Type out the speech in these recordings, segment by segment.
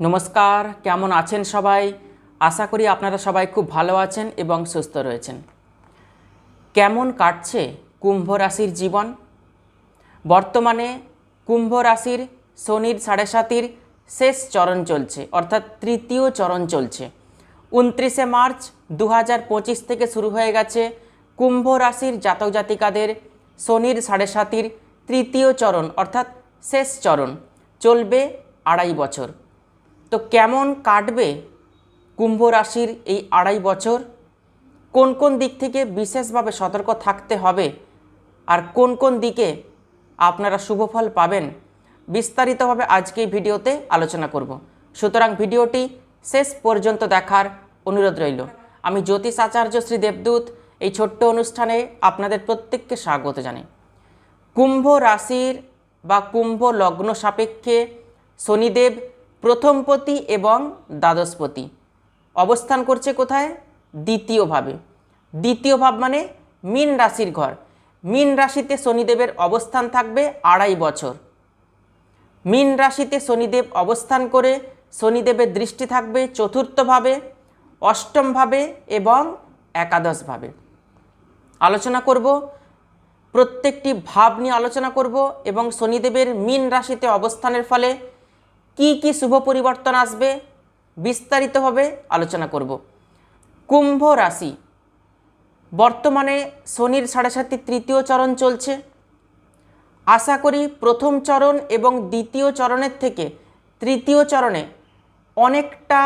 নমস্কার, কেমন আছেন সবাই? আশা করি আপনারা সবাই খুব ভালো আছেন এবং সুস্থ রয়েছেন। কেমন কাটছে কুম্ভ রাশির জীবন? বর্তমানে কুম্ভ রাশির শনির সাড়ে সাতির শেষ চরণ চলছে, অর্থাৎ তৃতীয় চরণ চলছে। উনত্রিশে মার্চ দু থেকে শুরু হয়ে গেছে কুম্ভ রাশির জাতক জাতিকাদের শনির সাড়ে সাতির তৃতীয় চরণ, অর্থাৎ শেষ চরণ। চলবে আড়াই বছর। তো কেমন কাটবে কুম্ভ রাশির এই আড়াই বছর? কোন কোন দিক থেকে বিশেষভাবে সতর্ক থাকতে হবে? আর কোন কোন দিকে আপনারা শুভফল পাবেন? বিস্তারিতভাবে আজকে এই ভিডিওতে আলোচনা করব। সুতরাং ভিডিওটি শেষ পর্যন্ত দেখার অনুরোধ রইল। আমি জ্যোতিষ আচার্য শ্রী দেবদূত, এই ছোট্ট অনুষ্ঠানে আপনাদের প্রত্যেককে স্বাগত জানাই। কুম্ভ রাশির বা কুম্ভ লগ্ন সাপেক্ষে শনিদেব প্রথমপতি এবং দ্বাদশপতি অবস্থান করছে কোথায়? দ্বিতীয়ভাবে দ্বিতীয় ভাব মানে মীন রাশির ঘর। মীন রাশিতে শনিদেবের অবস্থান থাকবে আড়াই বছর। মীন রাশিতে শনিদেব অবস্থান করে শনিদেবের দৃষ্টি থাকবে চতুর্থভাবে অষ্টমভাবে এবং একাদশভাবে আলোচনা করব, প্রত্যেকটি ভাব নিয়ে আলোচনা করব এবং শনিদেবের মীন রাশিতে অবস্থানের ফলে কি কি শুভ পরিবর্তন আসবে বিস্তারিতভাবে আলোচনা করব। কুম্ভ রাশি। বর্তমানে শনির সাড়ে সাতটি তৃতীয় চরণ চলছে। আশা করি প্রথম চরণ এবং দ্বিতীয় চরণের থেকে তৃতীয় চরণে অনেকটা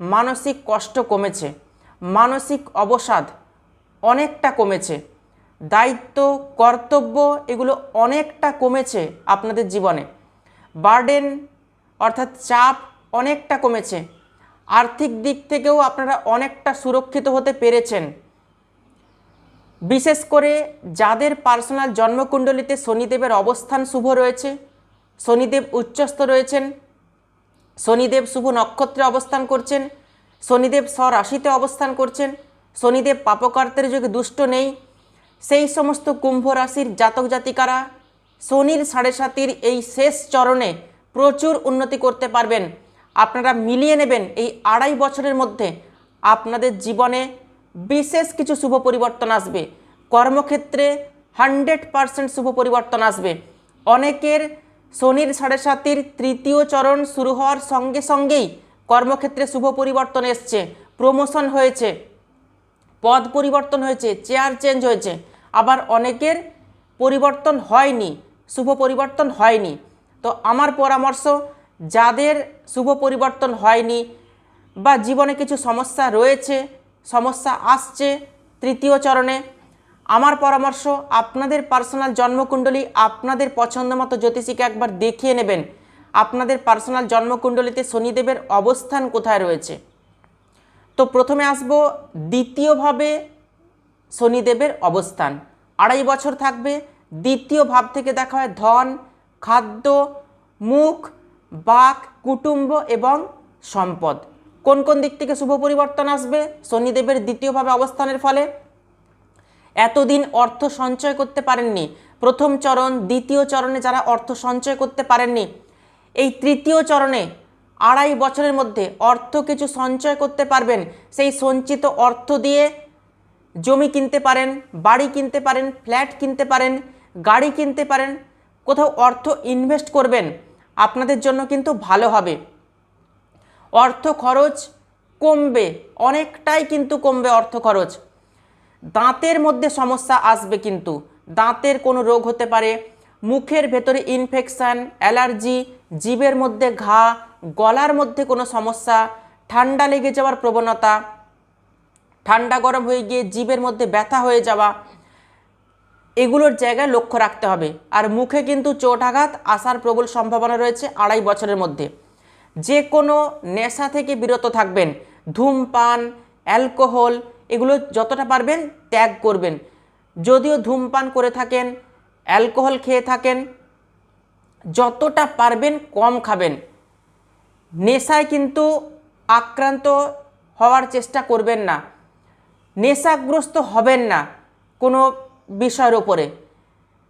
মানসিক কষ্ট কমেছে। মানসিক অবসাদ অনেকটা কমেছে। দায়িত্ব, কর্তব্য এগুলো অনেকটা কমেছে আপনাদের জীবনে। বার্ডেন অর্থাৎ চাপ অনেকটা কমেছে। আর্থিক দিক থেকেও আপনারা অনেকটা সুরক্ষিত হতে পেরেছেন। বিশেষ করে যাদের পার্সোনাল জন্মকুণ্ডলিতে শনিদেবের অবস্থান শুভ রয়েছে, শনিদেব উচ্চস্থ রয়েছেন, শনিদেব শুভ নক্ষত্রে অবস্থান করছেন, শনিদেব স্বরাশিতে অবস্থান করছেন, শনিদেব পাপকার্তের যুগে দুষ্ট নেই, সেই সমস্ত কুম্ভ রাশির জাতক জাতিকারা শনির সাড়ে সাতির এই শেষ চরণে প্রচুর উন্নতি করতে পারবেন। আপনারা মিলিয়ে নেবেন এই আড়াই বছরের মধ্যে। আপনাদের জীবনে বিশেষ কিছু শুভ পরিবর্তন আসবে। কর্মক্ষেত্রে হান্ড্রেড পারসেন্ট শুভ পরিবর্তন আসবে। অনেকের শনির সাড়ে সাতির তৃতীয় চরণ শুরু হওয়ার সঙ্গে সঙ্গেই কর্মক্ষেত্রে শুভ পরিবর্তন এসছে। প্রমোশন হয়েছে। পদ পরিবর্তন হয়েছে, চেয়ার চেঞ্জ হয়েছে। আবার অনেকের পরিবর্তন হয়নি, শুভ পরিবর্তন হয়নি। তো আমার পরামর্শ, যাদের শুভ পরিবর্তন হয়নি বা জীবনে কিছু সমস্যা রয়েছে, সমস্যা আসছে তৃতীয় চরণে, আমার পরামর্শ, আপনাদের পার্সোনাল জন্মকুণ্ডলী আপনাদের পছন্দ মতো জ্যোতিষীকে একবার দেখিয়ে নেবেন। আপনাদের পার্সোনাল জন্মকুণ্ডলিতে শনিদেবের অবস্থান কোথায় রয়েছে? তো প্রথমে আসব, দ্বিতীয়ভাবে শনিদেবের অবস্থান। আড়াই বছর থাকবে, দ্বিতীয় ভাব থেকে দেখা হয় ধন খাদ্য, মুখ, বাক, কুটুম্ব এবং সম্পদ। কোন কোন দিক থেকে শুভ পরিবর্তন আসবে? শনিদেবের দ্বিতীয়ভাবে অবস্থানের ফলে। এতদিন অর্থ সঞ্চয় করতে পারেননি। প্রথম চরণ, দ্বিতীয় চরণে যারা অর্থ সঞ্চয় করতে পারেননি, এই তৃতীয় চরণে আড়াই বছরের মধ্যে অর্থ কিছু সঞ্চয় করতে পারবেন। সেই সঞ্চিত অর্থ দিয়ে জমি কিনতে পারেন, বাড়ি কিনতে পারেন, ফ্ল্যাট কিনতে পারেন, গাড়ি কিনতে পারেন কোথাও অর্থ ইনভেস্ট করবেন, আপনাদের জন্য কিন্তু ভালো হবে। অর্থ খরচ কমবে, অনেকটাই কিন্তু কমবে অর্থ খরচ। দাঁতের মধ্যে সমস্যা আসবে কিন্তু। দাঁতের কোনো রোগ হতে পারে, মুখের ভেতরে ইনফেকশান অ্যালার্জি জীবের মধ্যে ঘা, গলার মধ্যে কোনো সমস্যা, ঠান্ডা লেগে যাওয়ার প্রবণতা, ঠান্ডা গরম হয়ে গিয়ে জীবের মধ্যে ব্যথা হয়ে যাওয়া এগুলোর জায়গায় লক্ষ্য রাখতে হবে। আর মুখে কিন্তু চোট আঘাত, আসার প্রবল সম্ভাবনা রয়েছে আড়াই বছরের মধ্যে। যে কোনো নেশা থেকে বিরত থাকবেন। ধূমপান, অ্যালকোহল, এগুলো যতটা পারবেন ত্যাগ করবেন। যদিও ধূমপান করে থাকেন, অ্যালকোহল খেয়ে থাকেন, যতটা পারবেন কম খাবেন। নেশায় কিন্তু আক্রান্ত হওয়ার চেষ্টা করবেন না। নেশাগ্রস্ত হবেন না। কোনো বিষয়ের ওপরে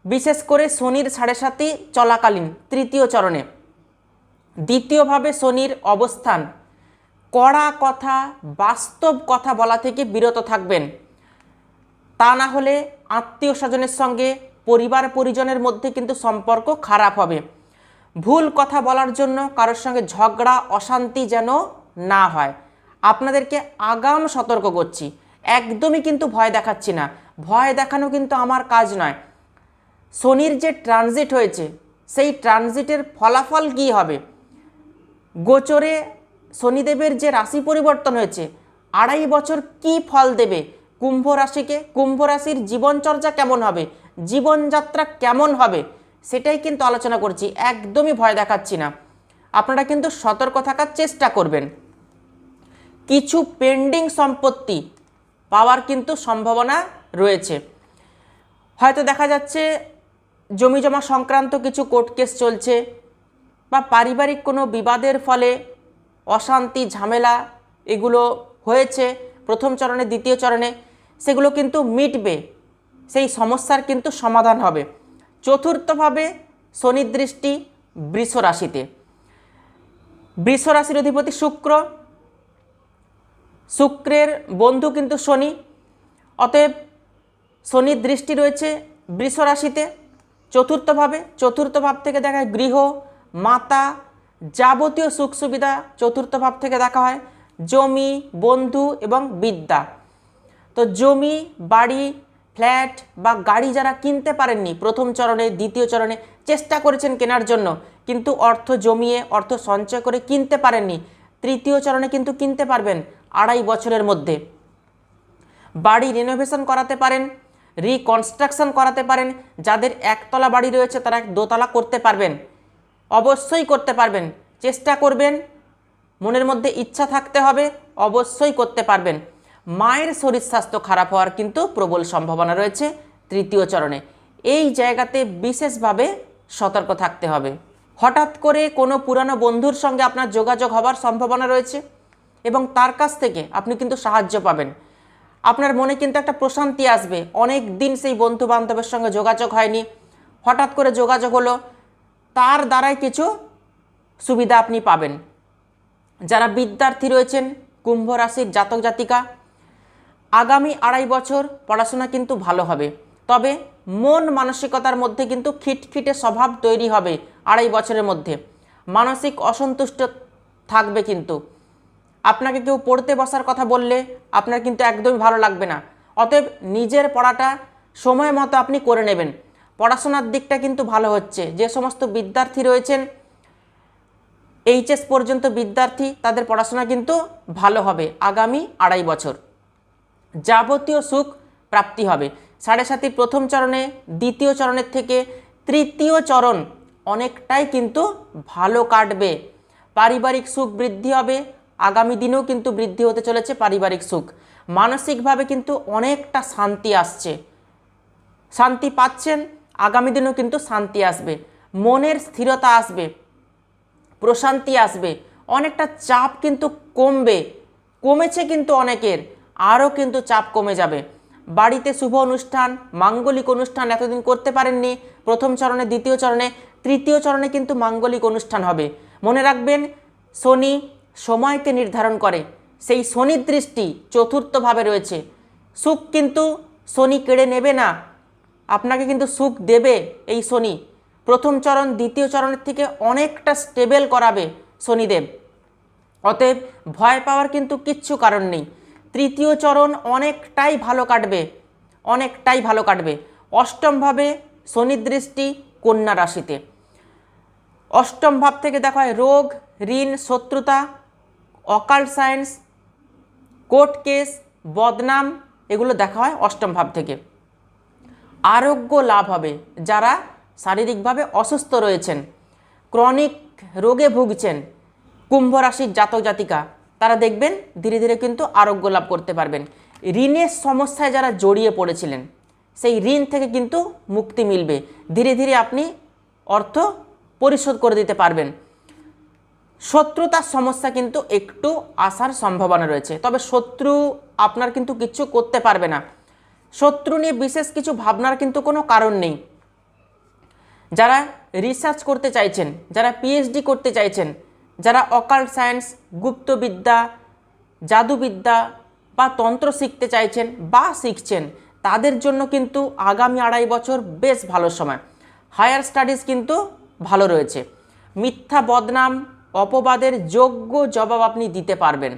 বিশেষ করে শনির সাড়ে সাতই চলাকালীন তৃতীয় চরণে। দ্বিতীয়ভাবে শনির অবস্থান। কড়া কথা, বাস্তব কথা বলা থেকে বিরত থাকবেন। তা না হলে আত্মীয় স্বজনের সঙ্গে পরিবার পরিজনের মধ্যে কিন্তু সম্পর্ক খারাপ হবে। ভুল কথা বলার জন্য কারোর সঙ্গে ঝগড়া, অশান্তি যেন না হয়। আপনাদেরকে আগাম সতর্ক করছি। একদমই কিন্তু ভয় দেখাচ্ছি না। ভয় দেখানো কিন্তু আমার কাজ নয়। শনির যে ট্রানজিট হয়েছে, সেই ট্রানজিটের ফলাফল কী হবে? গোচরে শনিদেবের যে রাশি পরিবর্তন হয়েছে, আড়াই বছর কি ফল দেবে? কুম্ভ রাশিকে, কুম্ভ রাশির জীবনচর্যা কেমন হবে? জীবনযাত্রা কেমন হবে? সেটাই কিন্তু আলোচনা করছি, একদমই ভয় দেখাচ্ছি না। আপনারা কিন্তু সতর্ক থাকার চেষ্টা করবেন। কিছু পেন্ডিং সম্পত্তি পাওয়ার কিন্তু সম্ভাবনা রয়েছে। হয়তো দেখা যাচ্ছে জমি জমা সংক্রান্ত কিছু কোর্ট কেস চলছে বা পারিবারিক কোনো বিবাদের ফলে অশান্তি, ঝামেলা এগুলো হয়েছে প্রথম চরণে, দ্বিতীয় চরণে, সেগুলো কিন্তু মিটবে। সেই সমস্যার কিন্তু সমাধান হবে। চতুর্থভাবে শনির দৃষ্টি বৃষ রাশিতে বৃষ রাশির অধিপতি শুক্র শুক্রের বন্ধু কিন্তু শনি। অতএব শনির দৃষ্টি রয়েছে বৃষ রাশিতে। চতুর্থভাবে চতুর্থ ভাব থেকে দেখায় গৃহ, মাতা, যাবতীয় সুখ সুবিধা চতুর্থ ভাব থেকে দেখা হয় জমি, বন্ধু এবং বিদ্যা। তো জমি, বাড়ি, ফ্ল্যাট বা গাড়ি যারা কিনতে পারেননি প্রথম চরণে, দ্বিতীয় চরণে চেষ্টা করেছেন কেনার জন্য, কিন্তু অর্থ জমিয়ে, অর্থ সঞ্চয় করে কিনতে পারেননি। তৃতীয় চরণে কিন্তু কিনতে পারবেন। আড়াই বছরের মধ্যে। বাড়ি রিনোভেশন করাতে পারেন রিকনস্ট্রাকশন করাতে পারেন, যাদের একতলা বাড়ি রয়েছে তারা দোতলা করতে পারবেন। অবশ্যই করতে পারবেন। চেষ্টা করবেন, মনের মধ্যে ইচ্ছা থাকতে হবে, অবশ্যই করতে পারবেন। মায়ের শরীর স্বাস্থ্য খারাপ হওয়ার কিন্তু প্রবল সম্ভাবনা রয়েছে তৃতীয় চরণে। এই জায়গাতে বিশেষভাবে সতর্ক থাকতে হবে। হঠাৎ করে কোনো পুরানো বন্ধুর সঙ্গে আপনার যোগাযোগ হওয়ার সম্ভাবনা রয়েছে। এবং তার কাছ থেকে আপনি কিন্তু সাহায্য পাবেন। আপনার মনে কিন্তু একটা প্রশান্তি আসবে। অনেক দিন সেই বন্ধু বান্ধবের সঙ্গে যোগাযোগ হয়নি। হঠাৎ করে যোগাযোগ হলো। তার দ্বারাই কিছু সুবিধা আপনি পাবেন। যারা বিদ্যার্থী রয়েছেন, কুম্ভ রাশির জাতক জাতিকা, আগামী আড়াই বছর পড়াশোনা কিন্তু ভালো হবে। তবে মন মানসিকতার মধ্যে কিন্তু খিটখিটে স্বভাব তৈরি হবে আড়াই বছরের মধ্যে। মানসিক অসন্তুষ্ট থাকবে কিন্তু। আপনাকে কেউ পড়তে বসার কথা বললে আপনার কিন্তু একদমই ভালো লাগবে না। অতএব নিজের পড়াটা সময় মতো আপনি করে নেবেন। পড়াশোনার দিকটা কিন্তু ভালো হচ্ছে। যে সমস্ত বিদ্যার্থী রয়েছেন, এইচএস পর্যন্ত বিদ্যার্থী, তাদের পড়াশোনা কিন্তু ভালো হবে আগামী আড়াই বছর। যাবতীয় সুখ প্রাপ্তি হবে। সাড়ে সাতির প্রথম চরণে, দ্বিতীয় চরণের থেকে তৃতীয় চরণ অনেকটাই কিন্তু ভালো কাটবে। পারিবারিক সুখ বৃদ্ধি হবে আগামী দিনেও কিন্তু বৃদ্ধি হতে চলেছে পারিবারিক সুখ। মানসিকভাবে কিন্তু অনেকটা শান্তি আসছে। শান্তি পাচ্ছেন, আগামী দিনেও কিন্তু শান্তি আসবে। মনের স্থিরতা আসবে, প্রশান্তি আসবে, অনেকটা চাপ কিন্তু কমবে, কমেছে কিন্তু অনেকের, আরও কিন্তু চাপ কমে যাবে। বাড়িতে শুভ অনুষ্ঠান, মাঙ্গলিক অনুষ্ঠান এতদিন করতে পারেননি। প্রথম চরণে, দ্বিতীয় চরণে, তৃতীয় চরণে কিন্তু মাঙ্গলিক অনুষ্ঠান হবে। মনে রাখবেন, শনি সময়কে নির্ধারণ করে। সেই শনির দৃষ্টি চতুর্থভাবে রয়েছে। সুখ কিন্তু শনি কেড়ে নেবে না। আপনাকে কিন্তু সুখ দেবে এই শনি। প্রথম চরণ, দ্বিতীয় চরণের থেকে অনেকটা স্টেবেল করাবে শনিদেব। অতএব ভয় পাওয়ার কিন্তু কিচ্ছু কারণ নেই। তৃতীয় চরণ অনেকটাই ভালো কাটবে। অনেকটাই ভালো কাটবে। অষ্টমভাবে শনির দৃষ্টি কন্যা রাশিতে। অষ্টম ভাব থেকে দেখা হয় রোগ, ঋণ, শত্রুতা অকাল সায়েন্স, কোর্ট কেস, বদনাম, এগুলো দেখা হয় অষ্টম ভাব থেকে। আরোগ্য লাভ হবে যারা শারীরিকভাবে অসুস্থ রয়েছেন, ক্রনিক রোগে ভুগছেন, কুম্ভ রাশির জাতক জাতিকা, তারা দেখবেন ধীরে ধীরে কিন্তু আরোগ্য লাভ করতে পারবেন। ঋণের সমস্যায় যারা জড়িয়ে পড়েছিলেন, সেই ঋণ থেকে কিন্তু মুক্তি মিলবে। ধীরে ধীরে আপনি অর্থ পরিশোধ করে দিতে পারবেন। শত্রুতার সমস্যা কিন্তু একটু আসার সম্ভাবনা রয়েছে। তবে শত্রু আপনার কিন্তু কিচ্ছু করতে পারবে না। শত্রু নিয়ে বিশেষ কিছু ভাবনার কিন্তু কোনো কারণ নেই। যারা রিসার্চ করতে চাইছেন, যারা পিএইচডি করতে চাইছেন, যারা অকাল্ট সায়েন্স গুপ্তবিদ্যা, জাদুবিদ্যা বা তন্ত্র শিখতে চাইছেন বা শিখছেন, তাদের জন্য কিন্তু আগামী আড়াই বছর বেশ ভালো সময়। হায়ার স্টাডিজ কিন্তু ভালো রয়েছে। মিথ্যা বদনাম অপবাদের যোগ্য জবাব আপনি দিতে পারবেন।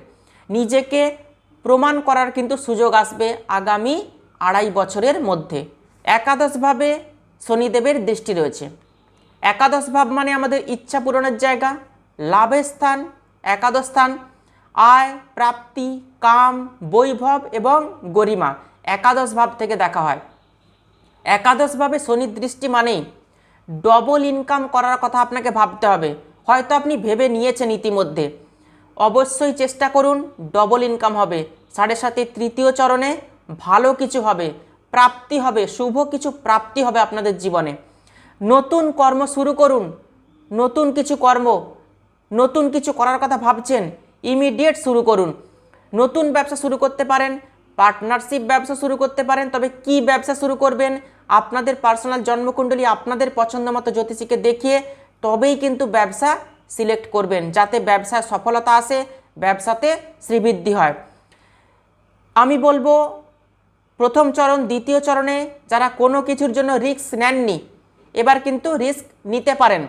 নিজেকে প্রমাণ করার কিন্তু সুযোগ আসবে আগামী আড়াই বছরের মধ্যে। একাদশভাবে শনিদেবের দৃষ্টি রয়েছে। একাদশ ভাব মানে আমাদের ইচ্ছা পূরণের জায়গা, লাভের স্থান, একাদশ স্থান, আয়, প্রাপ্তি, কাম, বৈভব এবং গরিমা একাদশ ভাব থেকে দেখা হয়। একাদশভাবে শনির দৃষ্টি মানেই ডবল ইনকাম করার কথা আপনাকে ভাবতে হবে। হয়তো আপনি ভেবে নিয়েছেন ইতিমধ্যে। অবশ্যই চেষ্টা করুন ডবল ইনকাম হবে। সাড়ে সাথে তৃতীয় চরণে ভালো কিছু হবে, প্রাপ্তি হবে, শুভ কিছু প্রাপ্তি হবে আপনাদের জীবনে। নতুন কর্ম শুরু করুন, নতুন কিছু কর্ম, নতুন কিছু করার কথা ভাবছেন ইমিডিয়েট শুরু করুন। নতুন ব্যবসা শুরু করতে পারেন পার্টনারশিপ ব্যবসা শুরু করতে পারেন, তবে কি ব্যবসা শুরু করবেন? আপনাদের পার্সোনাল জন্মকুণ্ডলী আপনাদের পছন্দ মতো জ্যোতিষীকে দেখিয়ে তবেই কিন্তু ব্যবসা সিলেক্ট করবেন, যাতে ব্যবসায় সফলতা আসে, ব্যবসাতে শ্রীবৃদ্ধি হয়। আমি বলব, প্রথম চরণ, দ্বিতীয় চরণে যারা কোনো কিছুর জন্য রিস্ক নেননি, এবার কিন্তু রিস্ক নিতে পারেন।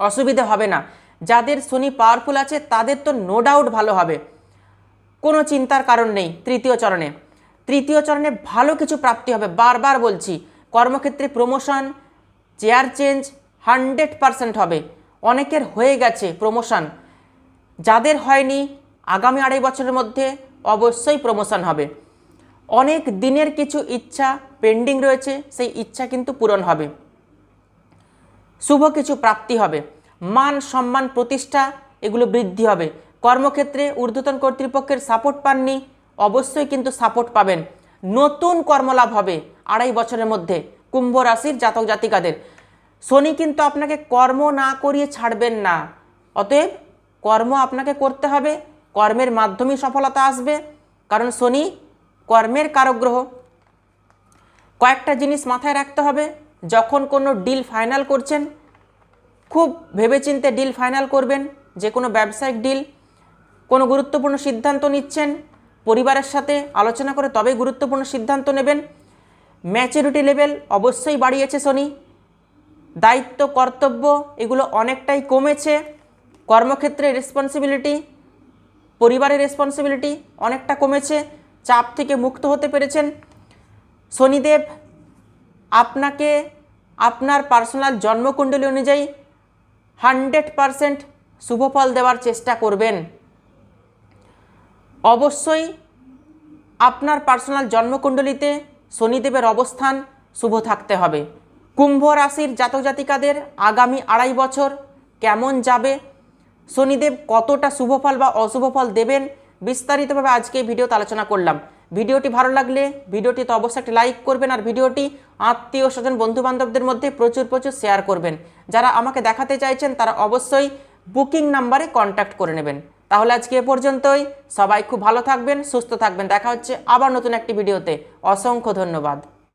অসুবিধা হবে না। যাদের শনি পাওয়ারফুল আছে, তাদের তো নো ডাউট ভালো হবে। কোনো চিন্তার কারণ নেই তৃতীয় চরণে। তৃতীয় চরণে ভালো কিছু প্রাপ্তি হবে। বারবার বলছি, কর্মক্ষেত্রে promotion chair change hundred percent হবে। অনেকের হয়ে গেছে প্রমোশন। যাদের হয়নি, আগামী আড়াই বছরের মধ্যে অবশ্যই প্রমোশন হবে। অনেক দিনের কিছু ইচ্ছা পেন্ডিং রয়েছে, সেই ইচ্ছা কিন্তু পূরণ হবে। শুভ কিছু প্রাপ্তি হবে। মান, সম্মান, প্রতিষ্ঠা, এগুলো বৃদ্ধি হবে। কর্মক্ষেত্রে ঊর্ধ্বতন কর্তৃপক্ষের সাপোর্ট পাননি, অবশ্যই কিন্তু সাপোর্ট পাবেন। নতুন কর্মলাভ হবে আড়াই বছরের মধ্যে। কুম্ভ রাশির জাতক জাতিকাদের শনি কিন্তু আপনাকে কর্ম না করিয়ে ছাড়বেন না। অতএব কর্ম আপনাকে করতে হবে, কর্মের মাধ্যমেই সফলতা আসবে। কারণ শনি কর্মের কারগ্রহ। কয়েকটা জিনিস মাথায় রাখতে হবে, যখন কোনো ডিল ফাইনাল করছেন, খুব ভেবেচিন্তে ডিল ফাইনাল করবেন, যে কোনো ব্যবসায়িক ডিল, কোনো গুরুত্বপূর্ণ সিদ্ধান্ত নিচ্ছেন, পরিবারের সাথে আলোচনা করে তবেই গুরুত্বপূর্ণ সিদ্ধান্ত নেবেন। ম্যাচুরিটি লেভেল অবশ্যই বাড়িয়েছে শনি। দায়িত্ব, কর্তব্য, এগুলো অনেকটাই কমেছে। কর্মক্ষেত্রে রেসপন্সিবিলিটি পরিবারের রেসপন্সিবিলিটি অনেকটা কমেছে। চাপ থেকে মুক্ত হতে পেরেছেন। শনিদেব, আপনাকে, আপনার পার্সোনাল জন্মকুণ্ডলী অনুযায়ী হান্ড্রেড পারসেন্ট শুভফল দেওয়ার চেষ্টা করবেন। অবশ্যই আপনার পার্সোনাল জন্মকুণ্ডলিতে শনিদেবের অবস্থান শুভ থাকতে হবে। কুম্ভ রাশির জাতক জাতিকাদের আগামী আড়াই বছর কেমন যাবে? শনিদেব কতটা শুভফল বা অশুভ ফল দেবেন? বিস্তারিতভাবে আজকে ভিডিওতে আলোচনা করলাম। ভিডিওটি ভালো লাগলে ভিডিওটি তো অবশ্যই একটা লাইক করবেন আর ভিডিওটি আত্মীয় স্বজন বন্ধু বান্ধবদের মধ্যে প্রচুর প্রচুর শেয়ার করবেন। যারা আমাকে দেখাতে চাইছেন, তারা অবশ্যই বুকিং নাম্বারে কন্ট্যাক্ট করে নেবেন। তাহলে আজকে এ পর্যন্তই। সবাই খুব ভালো থাকবেন, সুস্থ থাকবেন। দেখা হচ্ছে আবার নতুন একটি ভিডিওতে। অসংখ্য ধন্যবাদ।